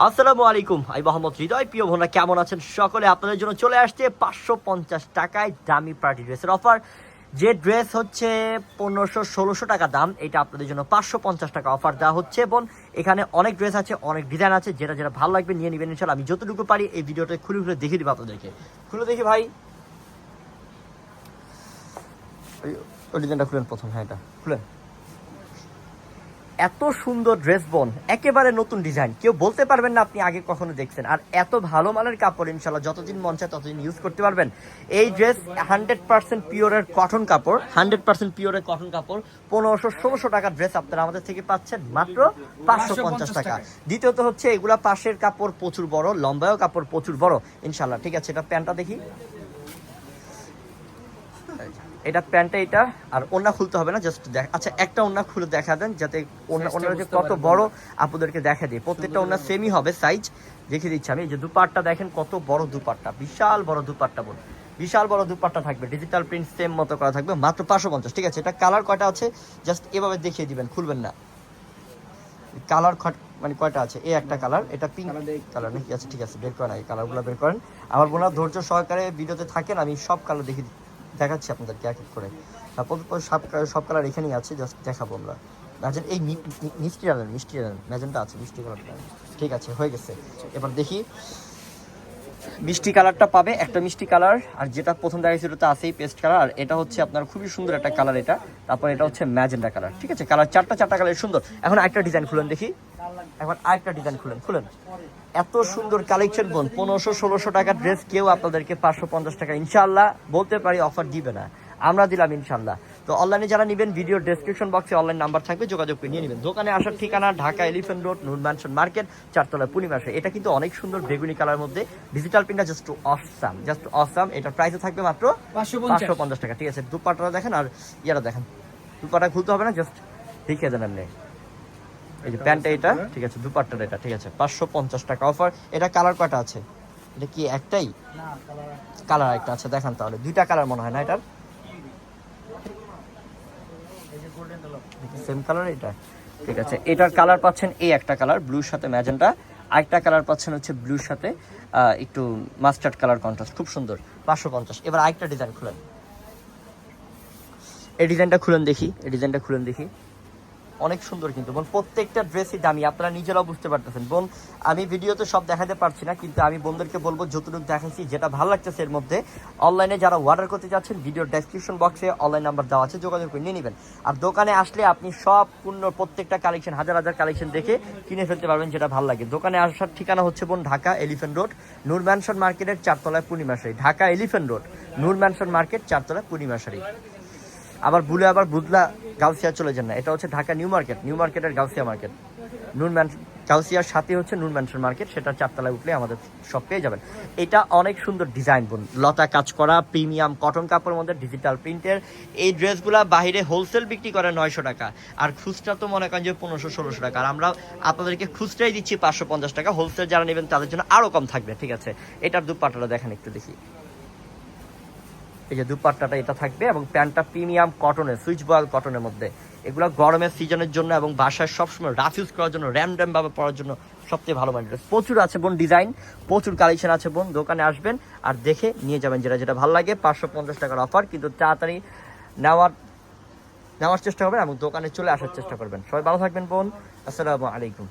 আসসালামু আলাইকুম, আমি মোহাম্মদ হৃদয়। প্রিয় বোনরা, কেমন আছেন সকলে? আপনাদের জন্য চলে আসছে পাঁচশো পঞ্চাশ টাকায় দামি পার্টি ড্রেসের অফার। যে ড্রেস হচ্ছে পনেরোশো ষোলোশো টাকা দাম, এটা আপনাদের জন্য পাঁচশো পঞ্চাশ টাকা অফার দেওয়া হচ্ছে। এবং এখানে অনেক ড্রেস আছে, অনেক ডিজাইন আছে, যেটা যেটা ভালো লাগবে নিয়ে নেবেন ইনশাল্লাহ আমি যতটুকু পারি এই ভিডিওটা খুলে খুলে দেখিয়ে দিব আপনাদেরকে। খুলে দেখি ভাই। ওই ডিজাইনটা খুলেন প্রথম হ্যাঁ এটা খুলেন। এত সুন্দর ড্রেস বোন একেবারে নতুন ডিজাইন কেউ বলতে পারবেন না আপনি আগে কখনো দেখছেন। আর এত ভালো মানের কাপড় ইনশাল্লাহ যতদিন মন চায় ততদিন ইউজ করতে পারবেন। এই ড্রেস হান্ড্রেড পার্সেন্ট পিওরের কটন কাপড় হান্ড্রেড পার্সেন্ট পিওরের কটন কাপড় পনেরোশো ষোলোশো টাকার ড্রেস আপনারা আমাদের থেকে পাচ্ছেন মাত্র পাঁচশো পঞ্চাশ টাকা। দ্বিতীয়ত হচ্ছে এগুলা পাশের কাপড় প্রচুর বড় লম্বায়ও কাপড় প্রচুর বড়। ইনশাল্লাহ ঠিক আছে এটা প্যান্টটা দেখি। এটা প্যান্টটা এটা আর ওন্না খুলতে হবে না জাস্ট দেখ আচ্ছা একটা ওন্না খুলে দেখা দেন যাতে ওনারা যে কত বড় আপুদেরকে দেখা দিই প্রত্যেকটা ওন্না সেমই হবে সাইজ দেখে দিচ্ছি আমি। এই যে দুপাট্টা দেখেন কত বড় দুপাট্টা। বিশাল বড় দুপাট্টা বল বিশাল বড় দুপাট্টা থাকবে। ডিজিটাল প্রিন্ট সেম মতো করা থাকবে মাত্র পাঁচশো পঞ্চাশ। ঠিক আছে এটা কালার কয়টা আছে? জাস্ট এভাবে দেখিয়ে দিবেন খুলবেন না। কালার খট মানে কয়টা আছে? এই একটা কালার এটা পিঙ্ক কালার নাকি? আছে ঠিক আছে বের করেন এই কালারগুলো বের করেন। আমার বোনা ধৈর্য সহকারে ভিডিওতে থাকেন আমি সব কালার দেখি দেখাচ্ছি আপনাদেরকে এক এক করে। তারপর সব সব কালার এখানেই আছে জাস্ট দেখাবো আমরা। ম্যাজেন এই মিষ্টি কালার মিষ্টি কালার ম্যাজেনটা আছে, মিষ্টি কালারটা ঠিক আছে, হয়ে গেছে। এবার দেখি মিষ্টি কালারটা পাবে, একটা মিষ্টি কালার আর যেটা প্রথম দেখাইছিল ওটা আছেই পেস্ট কালার আর এটা হচ্ছে আপনার খুবই সুন্দর একটা কালার এটা। তারপর এটা হচ্ছে ম্যাজেন্ডা কালার ঠিক আছে? কালার চারটা চারটা কালার সুন্দর। এখন আরেকটা ডিজাইন খুলেন দেখি। এখন আরেকটা ডিজাইন খুলেন খুলেন। এত সুন্দর কালেকশন বোন পনেরোশো ষোলোশো টাকার ড্রেস কেউ আপনাদেরকে পাঁচশো পঞ্চাশ টাকা ইনশাল্লাহ বলতে পারি অফার দিবে না। আমরা দিলাম ইনশাল্লাহ তো অনলাইনে যারা নেবেন ভিডিও ডেসক্রিপশন বক্সে অনলাইন নাম্বার থাকবে যোগাযোগ করে নিয়ে নেবেন। দোকানে আসার ঠিকানা Dhaka elephant road Noor mansion market চারতলা পূর্ণিমাসে এটা কিন্তু অনেক সুন্দর বেগুনি কালার মধ্যে। ডিজিটাল প্রিন্টটা জাস্ট অসাম জাস্ট অসাম এটা প্রাইসে থাকবে মাত্র পাঁচশো পঞ্চাশ। টাকা। ঠিক আছে দুপাটাটা দেখেন আর ইয়ারা দেখেন। দুপাটা খুলতে হবে না জাস্ট দেখিয়ে দেন আপনি এই যে প্যান্টটা এটা ঠিক আছে দুপাট্টাটা এটা ঠিক আছে পাঁচশো পঞ্চাশ টাকা অফার। এটা কালার কয়টা আছে? এটা কি একটাই? কালার একটা। আছে দেখান তাহলে। দুইটা কালার মনে হয় না এটার? Same colour. এটা? ঠিক আছে এটার কালার পাচ্ছেন এই একটা কালার ব্লুর সাথে ম্যাজেন্টা আরেকটা কালার পাচ্ছেন হচ্ছে ব্লুর সাথে একটু মাস্টার্ড কালার কন্ট্রাস্ট খুব সুন্দর। পাঁচশো পঞ্চাশ। এবার আরেকটা ডিজাইন খুলেন। এই ডিজাইনটা খুলেন দেখি এই ডিজাইনটা খুলেন দেখি। অনেক সুন্দর কিন্তু বোন, প্রত্যেকটা ড্রেসই দামি, আপনারা নিজেরাও বুঝতে পারতেছেন। বোন, আমি ভিডিওতে সব দেখাতে পারছি না, কিন্তু আমি বোনদেরকে বলব, যতটুকু দেখাইছি, যেটা ভালো লাগতেছে এর মধ্যে অনলাইনে যারা অর্ডার করতে যাচ্ছেন ভিডিও ডেসক্রিপশন বক্সে অনলাইন নাম্বার দেওয়া আছে, যোগাযোগ করে নিয়ে নেবেন। আর দোকানে আসলে আপনি সব পূর্ণ প্রত্যেকটা কালেকশন হাজার হাজার কালেকশন দেখে কিনে ফেলতে পারবেন যেটা ভালো লাগে। দোকানে আসার ঠিকানা হচ্ছে বোন, Dhaka elephant road Noor mansion মার্কেটের চারতলায় পূর্ণিমাশারি Dhaka elephant road Noor mansion market, চারতলায় পূর্ণিমাশারি আবার ভুলে আবার বুদলা গাউসিয়া চলে যান না। এটা হচ্ছে ঢাকা নিউ মার্কেট, নিউ মার্কেটের গাউসিয়া মার্কেট। নুন ম্যান, গাউসিয়ার সাথে হচ্ছে নুন ম্যানশন মার্কেট, সেটা চারতলায় উঠলে আমাদের সব পেয়ে যাবেন। এটা অনেক সুন্দর ডিজাইন বোন। লতা কাজ করা প্রিমিয়াম কটন কাপড়ের মধ্যে ডিজিটাল প্রিন্টের এই ড্রেসগুলা বাইরে হোলসেল বিক্রি করে নয়শো টাকা, আর খুচরা তো মনে করেন যে পনেরোশো, ষোলোশো টাকা। আর আমরা আপনাদেরকে খুচরাই দিচ্ছি পাঁচশো পঞ্চাশ টাকা। হোলসেল যারা নেবেন তাদের জন্য আরও কম থাকবে, ঠিক আছে? এটার দুপাটাটা দেখেন একটু দেখি। এই যে দুপাট্টাটা এটা থাকবে এবং প্যান্টটা প্রিমিয়াম কটনের, সুইচ বয়েল কটনের মধ্যে। এগুলো গরমের সিজনের জন্য এবং বাসায় সবসময় রাফ ইউজ করার জন্য র্যান্ডম ভাবে পরার জন্য সবচেয়ে ভালো ড্রেস প্রচুর আছে বোন ডিজাইন প্রচুর কালেকশন আছে বোন, দোকানে আসবেন আর দেখে নিয়ে যাবেন যেটা যেটা ভালো লাগে। পাঁচশো পঞ্চাশ টাকার অফার কিন্তু তাড়াতাড়ি নেওয়ার নেওয়ার চেষ্টা করবেন এবং দোকানে চলে আসার চেষ্টা করবেন। সবাই ভালো থাকবেন বোন, আসসালামু আলাইকুম।